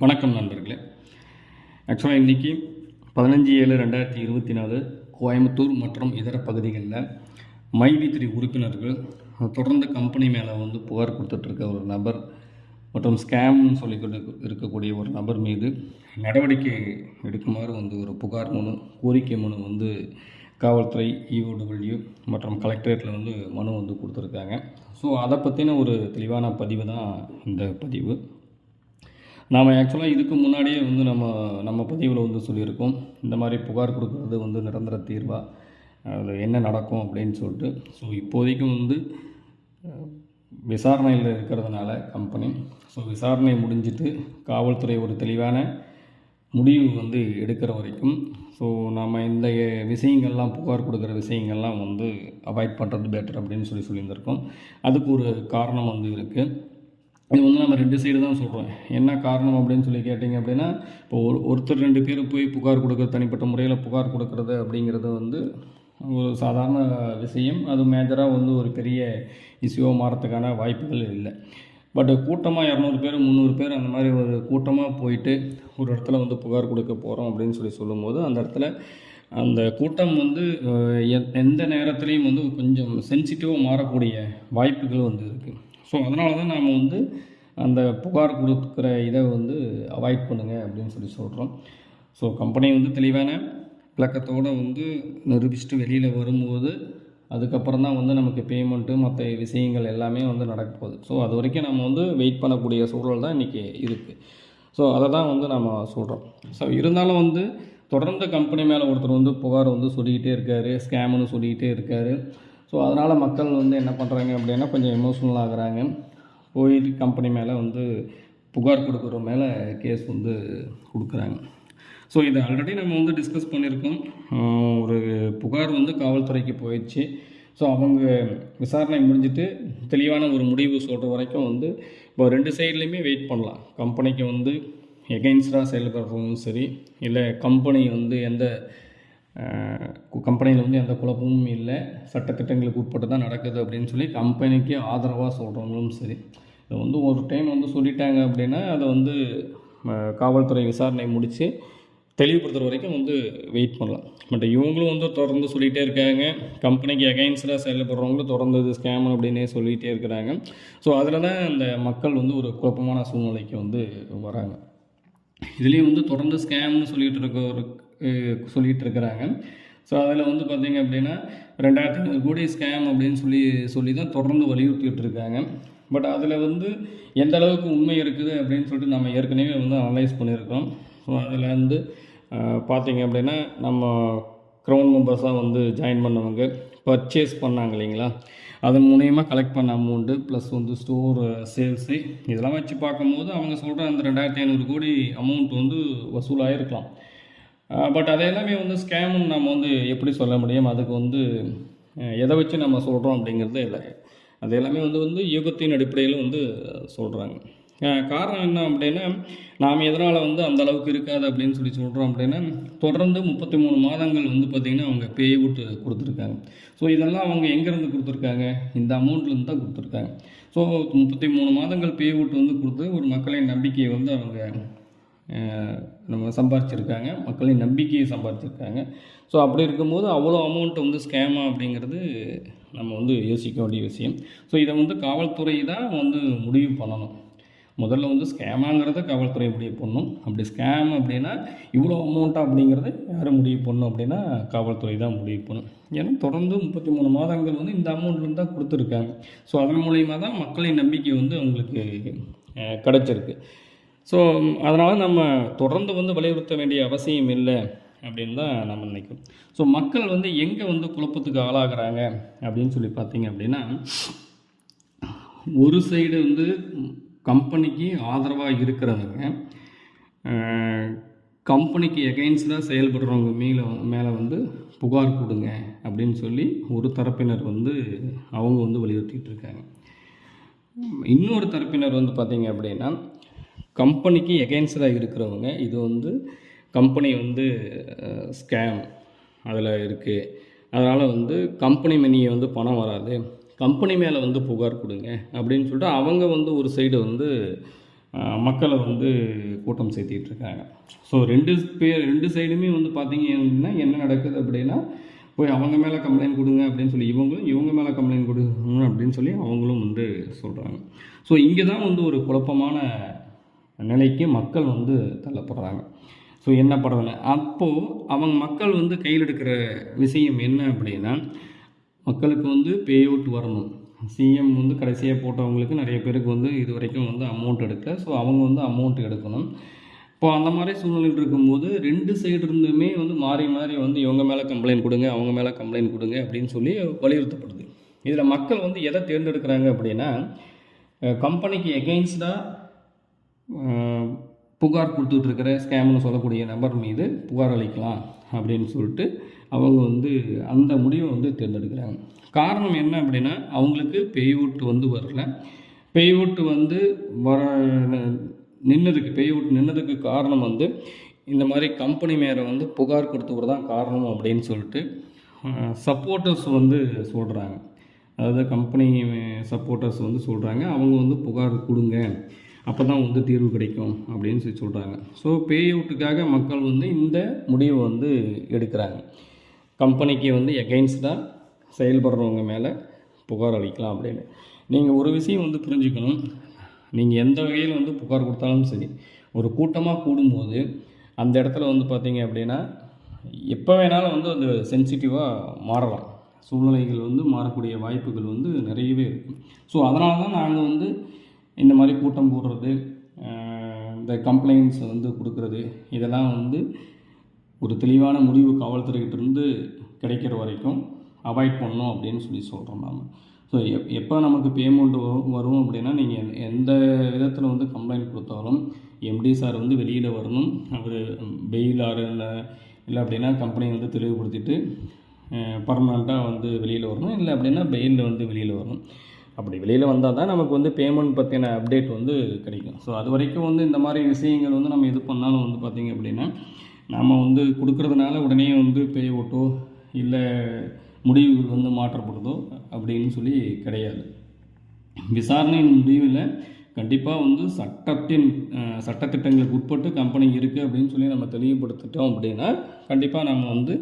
வணக்கம் நண்பர்களே. ஆக்சுவலாக இன்றைக்கி பதினஞ்சு ஏழு ரெண்டாயிரத்தி இருபத்தி நாலு கோயம்புத்தூர் மற்றும் இதர பகுதிகளில் மைவி த்ரீ உறுப்பினர்கள் தொடர்ந்து கம்பெனி மேலே வந்து புகார் கொடுத்துட்ருக்க ஒரு நபர் மற்றும் ஸ்கேம்னு சொல்லி இருக்கக்கூடிய ஒரு நபர் மீது நடவடிக்கை எடுக்குமாறு வந்து ஒரு புகார் மனு கோரிக்கை மனு வந்து காவல்துறை இஓடபிள்யூ மற்றும் கலெக்டரேட்டில் வந்து மனு வந்து கொடுத்துருக்காங்க. ஸோ அதை பற்றின ஒரு தெளிவான பதிவு தான் இந்த பதிவு. நாம் ஆக்சுவலாக இதுக்கு முன்னாடியே வந்து நம்ம நம்ம பதிவில் வந்து சொல்லியிருக்கோம். இந்த மாதிரி புகார் கொடுக்குறது வந்து நிரந்தர தீர்வாக அதில் என்ன நடக்கும் அப்படின்னு சொல்லிட்டு. ஸோ இப்போதைக்கு வந்து விசாரணையில் இருக்கிறதுனால கம்பெனி ஸோ விசாரணை முடிஞ்சிட்டு காவல்துறை ஒரு தெளிவான முடிவு வந்து எடுக்கிற வரைக்கும் ஸோ நம்ம இந்த விஷயங்கள்லாம் புகார் கொடுக்குற விஷயங்கள்லாம் வந்து அவாய்ட் பண்ணுறது பெட்டர் அப்படின்னு சொல்லி சொல்லியிருந்திருக்கோம். அதுக்கு ஒரு காரணம் வந்து இருக்குது இது வந்து நம்ம ரெண்டு சைடு தான் சொல்கிறோம் என்ன காரணம் அப்படின்னு சொல்லி கேட்டிங்க அப்படின்னா இப்போ ஒரு ஒருத்தர் ரெண்டு பேர் போய் புகார் கொடுக்குறது தனிப்பட்ட முறையில் புகார் கொடுக்கறது அப்படிங்கிறது வந்து ஒரு சாதாரண விஷயம். அது மேஜராக வந்து ஒரு பெரிய இஷ்யூவாக மாறத்துக்கான வாய்ப்புகள் இல்லை. பட் கூட்டமாக இரநூறு பேர் முந்நூறு பேர் அந்த மாதிரி ஒரு கூட்டமாக போயிட்டு ஒரு இடத்துல வந்து புகார் கொடுக்க போகிறோம் அப்படின்னு சொல்லி சொல்லும்போது அந்த இடத்துல அந்த கூட்டம் வந்து எ- எந்த நேரத்துலேயும் வந்து கொஞ்சம் சென்சிட்டிவாக மாறக்கூடிய வாய்ப்புகள் வந்து இருக்குது ஸோ அதனால தான் நாம் வந்து அந்த புகார் கொடுக்குற இதை வந்து அவாய்ட் பண்ணுங்கள் அப்படின்னு சொல்லி சொல்கிறோம் ஸோ கம்பெனி வந்து தெளிவான விளக்கத்தோடு வந்து நிரூபிச்சுட்டு வெளியில் வரும்போது அதுக்கப்புறம் தான் வந்து நமக்கு பேமெண்ட்டு மற்ற விஷயங்கள் எல்லாமே வந்து நடக்க போகுது. ஸோ அது வரைக்கும் நம்ம வந்து வெயிட் பண்ணக்கூடிய சூழல் தான் இன்றைக்கி இருக்குது ஸோ அதை தான் வந்து நம்ம சொல்கிறோம் ஸோ இருந்தாலும் வந்து தொடர்ந்து கம்பெனி மேலே ஒருத்தர் வந்து புகார் வந்து சொல்லிக்கிட்டே இருக்கார் ஸ்கேம்னு சொல்லிக்கிட்டே இருக்கார். ஸோ அதனால் மக்கள் வந்து என்ன பண்ணுறாங்க அப்படின்னா கொஞ்சம் எமோஷ்னல் ஆகுறாங்க. போயிட்டு கம்பெனி மேலே வந்து புகார் கொடுக்குற மேலே கேஸ் வந்து கொடுக்குறாங்க. ஸோ இதை ஆல்ரெடி நம்ம வந்து டிஸ்கஸ் பண்ணியிருக்கோம். ஒரு புகார் வந்து காவல்துறைக்கு போயிடுச்சு. ஸோ அவங்க விசாரணை முடிஞ்சுட்டு தெளிவான ஒரு முடிவு சொல்கிற வரைக்கும் வந்து இப்போ ரெண்டு சைட்லேயுமே வெயிட் பண்ணலாம். கம்பெனிக்கு வந்து எகெயின்ஸ்டாக செயல்படுறவங்களும் சரி இல்லை கம்பெனி வந்து எந்த கம்பெனியில் வந்து எந்த குழப்பமும் இல்லை. சட்டத்திட்டங்களுக்கு உட்பட்டு தான் நடக்குது அப்படின்னு சொல்லி கம்பெனிக்கு ஆதரவாக சொல்கிறவங்களும் சரி. இதை வந்து ஒரு டைம் வந்து சொல்லிட்டாங்க அப்படின்னா அதை வந்து காவல்துறை விசாரணை முடித்து தெளிவுபடுத்துகிற வரைக்கும் வந்து வெயிட் பண்ணலாம். பட் இவங்களும் வந்து தொடர்ந்து சொல்லிகிட்டே இருக்காங்க. கம்பெனிக்கு அகைன்ஸ்டாக செயல்படுறவங்களும் தொடர்ந்து இது ஸ்கேம் அப்படின்னே சொல்லிகிட்டே இருக்கிறாங்க. ஸோ அதில் தான் இந்த மக்கள் வந்து ஒரு குழப்பமான சூழ்நிலைக்கு வந்து வராங்க. இதுலேயும் வந்து தொடர்ந்து ஸ்கேம்னு சொல்லிகிட்டு இருக்க சொல்லிகிட்டு இருக்கிறாங்க ஸோ அதில் வந்து பார்த்தீங்க அப்படின்னா ரெண்டாயிரத்தி ஐநூறு கோடி ஸ்கேம் அப்படின்னு சொல்லி சொல்லி தான் தொடர்ந்து வலியுறுத்திட்டு இருக்காங்க பட் அதில் வந்து எந்த அளவுக்கு உண்மை இருக்குது அப்படின்னு சொல்லிட்டு நம்ம ஏற்கனவே வந்து அனலைஸ் பண்ணியிருக்கோம். ஸோ அதில் வந்து பார்த்திங்க பார்த்தீங்க அப்படின்னா நம்ம க்ரௌன் மெம்பர்ஸாக வந்து ஜாயின் பண்ணவங்க பர்ச்சேஸ் பண்ணாங்க இல்லைங்களா? அதன் மூலயமா கலெக்ட் பண்ண அமௌண்ட்டு ப்ளஸ் வந்து ஸ்டோர் சேல்ஸு இதெல்லாம் வச்சு பார்க்கும்போது அவங்க சொல்கிற அந்த ரெண்டாயிரத்தி ஐநூறு கோடி அமௌண்ட் வந்து வசூலாகிருக்கலாம் பட் அதை எல்லாமே வந்து ஸ்கேம்னு நம்ம வந்து எப்படி சொல்ல முடியும்? அதுக்கு வந்து எதை வச்சு நம்ம சொல்கிறோம் அப்படிங்கிறது இல்லை. அது எல்லாமே வந்து வந்து யுகத்தின் அடிப்படையில் வந்து சொல்கிறாங்க காரணம் என்ன அப்படின்னா நாம் எதனால் வந்து அந்த அளவுக்கு இருக்காது அப்படின்னு சொல்லி சொல்கிறோம் அப்படின்னா தொடர்ந்து முப்பத்தி மூணு மாதங்கள் வந்து பார்த்திங்கன்னா அவங்க பே அவுட் கொடுத்துருக்காங்க. ஸோ இதெல்லாம் அவங்க எங்கேருந்து கொடுத்துருக்காங்க? இந்த அமௌண்ட்லேருந்து தான் கொடுத்துருக்காங்க. ஸோ முப்பத்தி மூணு மாதங்கள் பே அவுட் வந்து கொடுத்து ஒரு மக்களின் நம்பிக்கையை வந்து அவங்க நம்ம சம்பாரிச்சிருக்காங்க. மக்களின் நம்பிக்கையை சம்பாரிச்சிருக்காங்க. ஸோ அப்படி இருக்கும்போது அவ்வளோ அமௌண்ட் வந்து ஸ்கேமா அப்படிங்கிறது நம்ம வந்து யோசிக்க வேண்டிய விஷயம். ஸோ இதை வந்து காவல்துறை தான் வந்து முடிவு பண்ணணும். முதல்ல வந்து ஸ்கேமாங்கிறத காவல்துறை முடிவு பண்ணணும். அப்படி ஸ்கேம் அப்படின்னா இவ்வளோ அமௌண்ட்டா அப்படிங்கிறத யார் முடிவு பண்ணணும் அப்படின்னா காவல்துறை தான் முடிவு பண்ணும் ஏன்னா தொடர்ந்து முப்பத்தி மூணு மாதங்கள் வந்து இந்த அமௌண்ட்லேருந்து தான் கொடுத்துருக்காங்க. ஸோ அதன் மூலயமா தான் மக்களின் நம்பிக்கை வந்து அவங்களுக்கு கிடச்சிருக்கு கிடைச்சிருக்கு. ஸோ அதனால் நம்ம தொடர்ந்து வந்து வலியுறுத்த வேண்டிய அவசியம் இல்லை அப்படின்னு தான் நம்ம நினைக்கும் ஸோ மக்கள் வந்து எங்கே வந்து குழப்பத்துக்கு ஆளாகிறாங்க அப்படின்னு சொல்லி பார்த்தீங்க அப்படின்னா ஒரு சைடு வந்து கம்பெனிக்கு ஆதரவாக இருக்கிறவங்க கம்பெனிக்கு எகெயின்ஸ்டாக செயல்படுறவங்க மேலே மேலே வந்து புகார் கொடுங்க அப்படின்னு சொல்லி ஒரு தரப்பினர் வந்து அவங்க வந்து வலியுறுத்திட்டு இருக்காங்க. இன்னொரு தரப்பினர் வந்து பார்த்தீங்க அப்படின்னா கம்பெனிக்கு எகெயின்ஸ்டாக இருக்கிறவங்க இது வந்து கம்பெனி வந்து ஸ்கேம் அதில் இருக்குது அதனால் வந்து கம்பெனி மணியை வந்து பணம் வராது. கம்பெனி மேலே வந்து புகார் கொடுங்க அப்படின்னு சொல்லிட்டு அவங்க வந்து ஒரு சைடு வந்து மக்களை வந்து கூட்டம் சேர்த்திட்டு இருக்காங்க. ஸோ ரெண்டு பேர் ரெண்டு சைடுமே வந்து பார்த்தீங்கன்னா என்ன நடக்குது அப்படின்னா போய் அவங்க மேலே கம்ப்ளைண்ட் கொடுங்க அப்படின்னு சொல்லி இவங்களும் இவங்க மேலே கம்ப்ளைண்ட் கொடுங்க அப்படின்னு சொல்லி அவங்களும் வந்து சொல்கிறாங்க ஸோ இங்கே தான் வந்து ஒரு குழப்பமான நிலைக்கு மக்கள் வந்து தள்ளப்படுறாங்க. ஸோ என்ன படவில்லை அப்போது அவங்க மக்கள் வந்து கையில் எடுக்கிற விஷயம் என்ன அப்படின்னா மக்களுக்கு வந்து பே அவுட் வரணும் சிஎம் வந்து கடைசியாக போட்டவங்களுக்கு நிறைய பேருக்கு வந்து இது வரைக்கும் வந்து அமௌண்ட் எடுக்கல. ஸோ அவங்க வந்து அமௌண்ட் எடுக்கணும். இப்போ அந்த மாதிரி சூழ்நிலையில் இருக்கும்போது ரெண்டு சைடு இருந்துமே வந்து மாறி மாறி வந்து இவங்க மேலே கம்ப்ளைண்ட் கொடுங்க அவங்க மேலே கம்ப்ளைண்ட் கொடுங்க அப்படின்னு சொல்லி வலியுறுத்தப்படுது. இதில் மக்கள் வந்து எதை தேர்ந்தெடுக்கிறாங்க அப்படின்னா கம்பெனிக்கு எகெயின்ஸ்டாக புகார் கொடுத்துட்ருக்கிற ஸ்கேம்னு சொல்லக்கூடிய நபர் மீது புகார் அளிக்கலாம் அப்படின்னு சொல்லிட்டு அவங்க வந்து அந்த முடிவை வந்து தேர்ந்தெடுக்கிறாங்க. காரணம் என்ன அப்படின்னா அவங்களுக்கு பெய்வூட்டு வந்து வரல. பெய்வூட்டு வந்து வர நின்னதுக்கு பேய்வுட் நின்னதுக்கு காரணம் வந்து இந்த மாதிரி கம்பெனி மேலே வந்து புகார் கொடுத்தவர் தான் காரணம் அப்படின்னு சொல்லிட்டு சப்போர்ட்டர்ஸ் வந்து சொல்கிறாங்க அதாவது கம்பெனி சப்போர்ட்டர்ஸ் வந்து சொல்கிறாங்க அவங்க வந்து புகார் கொடுங்க. அப்போ தான் வந்து தீர்வு கிடைக்கும் அப்படின்னு சொல்லி சொல்கிறாங்க ஸோ பே அவுட்டுக்காக மக்கள் வந்து இந்த முடிவை வந்து எடுக்கிறாங்க. கம்பெனிக்கு வந்து எகெயின்ஸ்டாக செயல்படுறவங்க மேலே புகார் அளிக்கலாம் அப்படின்னு. நீங்கள் ஒரு விஷயம் வந்து புரிஞ்சுக்கணும். நீங்கள் எந்த வகையில் வந்து புகார் கொடுத்தாலும் சரி ஒரு கூட்டமாக கூடும்போது அந்த இடத்துல வந்து பார்த்தீங்க அப்படின்னா எப்போ வேணாலும் வந்து அது சென்சிட்டிவாக மாறலாம். சூழ்நிலைகள் வந்து மாறக்கூடிய வாய்ப்புகள் வந்து நிறையவே இருக்கும். ஸோ அதனால தான் நாங்கள் வந்து இந்த மாதிரி கூட்டம் போடுறது இந்த கம்ப்ளைண்ட்ஸ் வந்து கொடுக்குறது இதெல்லாம் வந்து ஒரு தெளிவான முடிவு காவல்துறைகிட்டிருந்து கிடைக்கிற வரைக்கும் அவாய்ட் பண்ணணும் அப்படின்னு சொல்லி சொல்கிறோம் நாம். ஸோ எப் எப்போ நமக்கு பேமெண்ட் வரும் வரும் அப்படின்னா நீங்கள் எந்த விதத்தில் வந்து கம்ப்ளைண்ட் கொடுத்தாலும் எம்டி சார் வந்து வெளியில் வரணும். அவர் பெயில் ஆறு இல்லை இல்லை அப்படின்னா கம்பெனி வந்து தெளிவுபடுத்திட்டு பர்மனெண்ட்டாக வந்து வெளியில் வரணும். இல்லை அப்படின்னா பெயிலில் வந்து வெளியில் வரணும். அப்படி வெளியில் வந்தால் தான் நமக்கு வந்து பேமெண்ட் பற்றின அப்டேட் வந்து கிடைக்கும். ஸோ அது வரைக்கும் வந்து இந்த மாதிரி விஷயங்கள் வந்து நம்ம எது பண்ணாலும் வந்து பார்த்திங்க அப்படின்னா நம்ம வந்து கொடுக்குறதுனால உடனே வந்து பே ஓட்டோ இல்லை முடிவுகள் வந்து மாற்றப்படுதோ அப்படின்னு சொல்லி கிடையாது. விசாரணையின் முடிவில் கண்டிப்பாக வந்து சட்டத்தின் சட்டத்திட்டங்களுக்கு உட்பட்டு கம்பெனி இருக்குது அப்படின்னு சொல்லி நம்ம தெளிவுபடுத்திட்டோம் அப்படின்னா கண்டிப்பாக நம்ம வந்து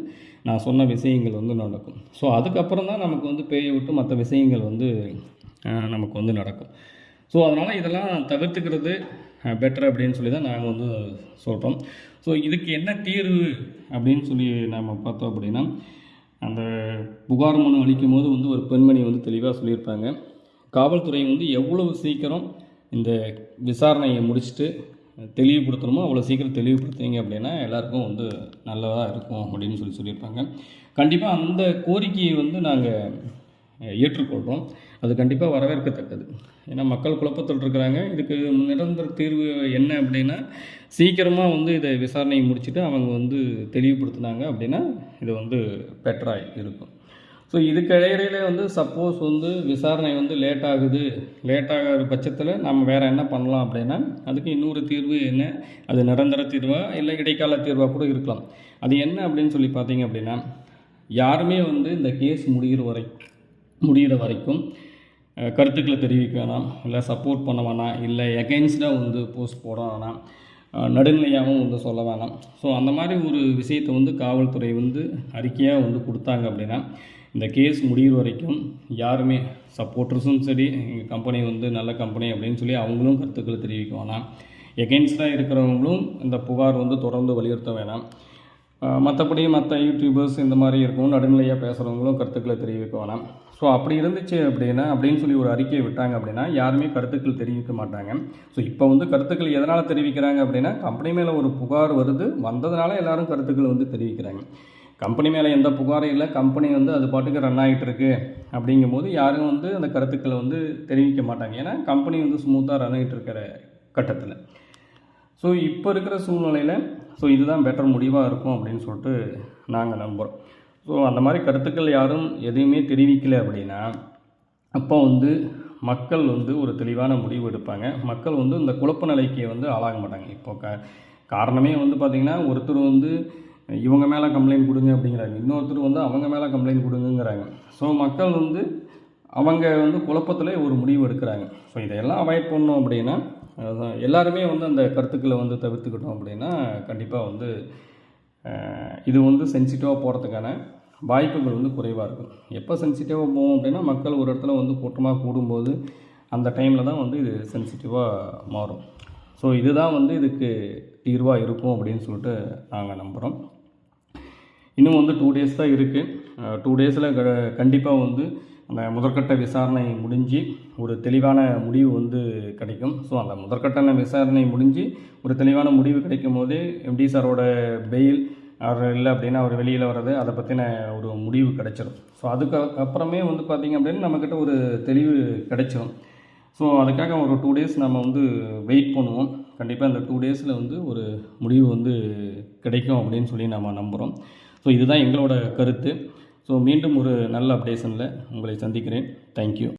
நான் சொன்ன விஷயங்கள் வந்து நடக்கும். ஸோ அதுக்கப்புறம் தான் நமக்கு வந்து பேயை விட்டு மற்ற விஷயங்கள் வந்து நமக்கு வந்து நடக்கும். ஸோ அதனால் இதெல்லாம் தவிர்த்துக்கிறது பெட்டர் அப்படின்னு சொல்லி தான் நாங்கள் வந்து சொல்கிறோம் ஸோ இதுக்கு என்ன தீர்வு அப்படின்னு சொல்லி நாம் பார்த்தோம் அப்படின்னா அந்த புகார் மனு அளிக்கும் போது வந்து ஒரு பெண்மணி வந்து தெளிவாக சொல்லியிருப்பாங்க. காவல்துறை வந்து எவ்வளவு சீக்கிரம் இந்த விசாரணையை முடிச்சுட்டு தெளிவுபடுத்தணுமோ அவ்வளோ சீக்கிரம் தெளிவுபடுத்துவீங்க அப்படின்னா எல்லாருக்கும் வந்து நல்லதாக இருக்கும் அப்படின்னு சொல்லி சொல்லியிருப்பாங்க. கண்டிப்பாக அந்த கோரிக்கையை வந்து நாங்கள் ஏற்றுக்கொள்கிறோம் அது கண்டிப்பாக வரவேற்கத்தக்கது. ஏன்னா மக்கள் குழப்பத்தில் இருக்கிறாங்க. இதுக்கு நிரந்தர தீர்வு என்ன அப்படின்னா சீக்கிரமாக வந்து இதை விசாரணையை முடிச்சுட்டு அவங்க வந்து தெளிவுபடுத்தினாங்க அப்படின்னா இது வந்து பெட்டராக இருக்கும். ஸோ இதுக்கிடையில வந்து சப்போஸ் வந்து விசாரணை வந்து லேட் ஆகுது. லேட் ஆகிற பட்சத்தில் நம்ம வேறு என்ன பண்ணலாம் அப்படின்னா அதுக்கு இன்னொரு தீர்வு என்ன? அது நிரந்தர தீர்வாக இல்லை இடைக்கால தீர்வாக கூட இருக்கலாம். அது என்ன அப்படின்னு சொல்லி பார்த்தீங்க அப்படின்னா யாருமே வந்து இந்த கேஸ் முடிகிற வரை முடிகிற வரைக்கும் கருத்துக்களை தெரிவிக்க வேணாம். இல்லை சப்போர்ட் பண்ண வேணாம். இல்லை எகெயின்ஸ்டாக வந்து போஸ்ட் போட வேணாம். நடுநிலையாகவும் வந்து சொல்ல வேணாம். ஸோ அந்த மாதிரி ஒரு விஷயத்தை வந்து காவல்துறை வந்து அறிக்கையாக வந்து கொடுத்தாங்க அப்படின்னா இந்த கேஸ் முடிகிற வரைக்கும் யாருமே சப்போர்ட்டர்ஸும் சரி எங்கள் கம்பெனி வந்து நல்ல கம்பெனி அப்படின்னு சொல்லி அவங்களும் கருத்துக்களை தெரிவிக்க வேணாம். எகெயின்ஸ்டாக இருக்கிறவங்களும் இந்த புகார் வந்து தொடர்ந்து வலியுறுத்த வேணாம். மற்றபடி மற்ற யூடியூபர்ஸ் இந்த மாதிரி இருக்கும் நடுநிலையாக பேசுகிறவங்களும் கருத்துக்களை தெரிவிக்க வேணாம். ஸோ அப்படி இருந்துச்சு அப்படின்னா அப்படின்னு சொல்லி ஒரு அறிக்கையை விட்டாங்க அப்படின்னா யாருமே கருத்துக்கள் தெரிவிக்க மாட்டாங்க. ஸோ இப்போ வந்து கருத்துக்கள் எதனால் தெரிவிக்கிறாங்க அப்படின்னா கம்பெனி மேலே ஒரு புகார் வருது வந்ததுனால எல்லாரும் கருத்துக்கள் வந்து தெரிவிக்கிறாங்க. கம்பெனி மேலே எந்த புகாரும் இல்லை கம்பெனி வந்து அது பாட்டுக்கு ரன் ஆகிட்டு இருக்கு அப்படிங்கும்போது யாரும் வந்து அந்த கருத்துக்களை வந்து தெரிவிக்க மாட்டாங்க. ஏன்னா கம்பெனி வந்து ஸ்மூத்தாக ரன் ஆகிட்டு இருக்கிற கட்டத்தில். ஸோ இப்போ இருக்கிற சூழ்நிலையில் ஸோ இதுதான் பெட்டர் முடிவாக இருக்கும் அப்படின்னு சொல்லிட்டு நாங்கள் நம்புகிறோம் ஸோ அந்த மாதிரி கருத்துக்கள் யாரும் எதையுமே தெரிவிக்கலை அப்படின்னா அப்போ வந்து மக்கள் வந்து ஒரு தெளிவான முடிவு எடுப்பாங்க. மக்கள் வந்து இந்த குழப்ப நிலைக்கு வந்து ஆளாக மாட்டாங்க. இப்போ க காரணமே வந்து பார்த்திங்கன்னா ஒருத்தர் வந்து இவங்க மேலே கம்ப்ளைண்ட் கொடுங்க அப்படிங்கிறாங்க. இன்னொருத்தர் வந்து அவங்க மேலே கம்ப்ளைண்ட் கொடுங்கங்கிறாங்க. ஸோ மக்கள் வந்து அவங்க வந்து குழப்பத்தில் ஒரு முடிவு எடுக்கிறாங்க. ஸோ இதையெல்லாம் அவாய்ட் பண்ணோம் அப்படின்னா அதுதான் எல்லாருமே வந்து அந்த கருத்துக்களை வந்து தவிர்த்துக்கிட்டோம் அப்படின்னா கண்டிப்பாக வந்து இது வந்து சென்சிட்டிவாக போகிறதுக்கான வாய்ப்புகள் வந்து குறைவாக இருக்கும். எப்போ சென்சிட்டிவாக போகும் அப்படின்னா மக்கள் ஒரு இடத்துல வந்து கூட்டமாக கூடும்போது அந்த டைமில் தான் வந்து இது சென்சிட்டிவாக மாறும். ஸோ இதுதான் வந்து இதுக்கு தீர்வாக இருக்கும் அப்படின்னு சொல்லிட்டு நாங்கள் நம்புகிறோம் இன்னும் வந்து டூ டேஸ் தான் இருக்குது டூ டேஸில் க கண்டிப்பாக வந்து அந்த முதற்கட்ட விசாரணை முடிஞ்சு ஒரு தெளிவான முடிவு வந்து கிடைக்கும். ஸோ அந்த முதற்கட்ட விசாரணை முடிஞ்சு ஒரு தெளிவான முடிவு கிடைக்கும் போது எம்டி சாரோட பெயில் அவர் இல்லை அப்படின்னா அவர் வெளியில் வர்றது அதை பற்றின ஒரு முடிவு கிடச்சிரும். ஸோ அதுக்கு அப்புறமே வந்து பார்த்திங்க அப்படின்னா நம்மக்கிட்ட ஒரு தெளிவு கிடச்சிரும். ஸோ அதுக்காக ஒரு டூ டேஸ் நம்ம வந்து வெயிட் பண்ணுவோம். கண்டிப்பாக அந்த டூ டேஸில் வந்து ஒரு முடிவு வந்து கிடைக்கும் அப்படின்னு சொல்லி நம்ம நம்புகிறோம் ஸோ இதுதான் எங்களோட கருத்து. ஸோ மீண்டும் ஒரு நல்ல அப்டேஷனில் உங்களை சந்திக்கிறேன். தேங்க்யூ